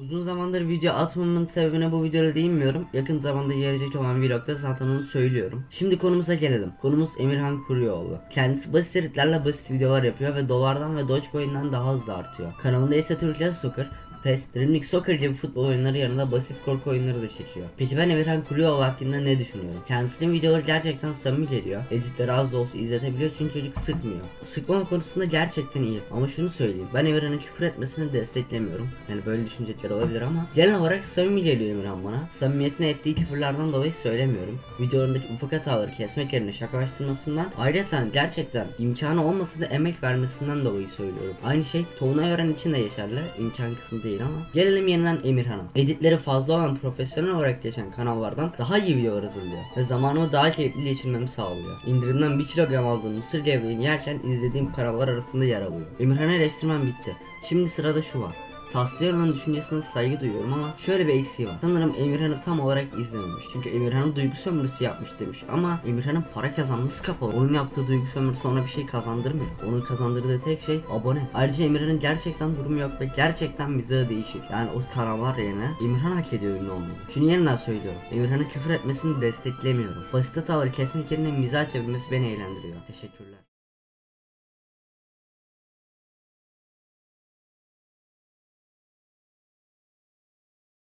Uzun zamandır video atmamamın sebebine bu videoda değinmiyorum. Yakın zamanda gelecek olan vlogda zaten onu söylüyorum. Şimdi konumuza gelelim. Konumuz Emirhan Kuruyoğlu. Kendisi basit editlerle basit videolar yapıyor ve dolardan ve Dogecoin'den daha hızlı artıyor. Kanalında ise Türkiye Soccer, PES, Dream League Soccer gibi futbol oyunları yanında basit korku oyunları da çekiyor. Peki ben Emirhan Kuruyoğlu hakkında ne düşünüyorum? Kendisinin videoları gerçekten samimi geliyor. Editleri az da olsa izletebiliyor çünkü çocuk sıkmıyor. Sıkmama konusunda gerçekten iyi. Ama şunu söyleyeyim. Ben Emirhan'ın küfür etmesini desteklemiyorum. Yani böyle düşünceler olabilir ama genel olarak samimi geliyor Emirhan bana. Samimiyetine ettiği küfürlerden dolayı söylemiyorum. Videolarındaki ufak hataları kesmek yerine şakalaştırmasından ayrıca gerçekten imkanı olmasa da emek vermesinden dolayı söylüyorum. Aynı şey Tolunay Ören için de geçerli. İmkan kısmı değil ama. Gelelim yeniden Emirhan'a. Editleri fazla olan profesyonel olarak geçen kanallardan daha iyi videolar hazırlıyor. Ve zamanımı daha keyifli geçirmemi sağlıyor. İndirimden 1 kilogram aldığım mısır gevreğini yerken izlediğim kanallar arasında yer alıyor. Emirhan'ı eleştirmem bitti. Şimdi sırada şu var. Taslayanın düşüncesine saygı duyuyorum ama şöyle bir eksiği var. Sanırım Emirhan'ı tam olarak izlememiş. Çünkü Emirhan'ın duygu sömürüsü yapmış demiş. Ama Emirhan'ın para kazanması kapalı. Onun yaptığı duygu sömürüsü ona bir şey kazandırmıyor. Onun kazandırdığı tek şey abone. Ayrıca Emirhan'ın gerçekten durumu yok ve gerçekten mizahı değişik. Yani o kanallar yerine Emirhan hak ediyor ünlü olmayı. Şunu yeniden söylüyorum. Emirhan'ın küfür etmesini desteklemiyorum. Basit hataları kesmek yerine mizah çevirmesi beni eğlendiriyor. Teşekkürler.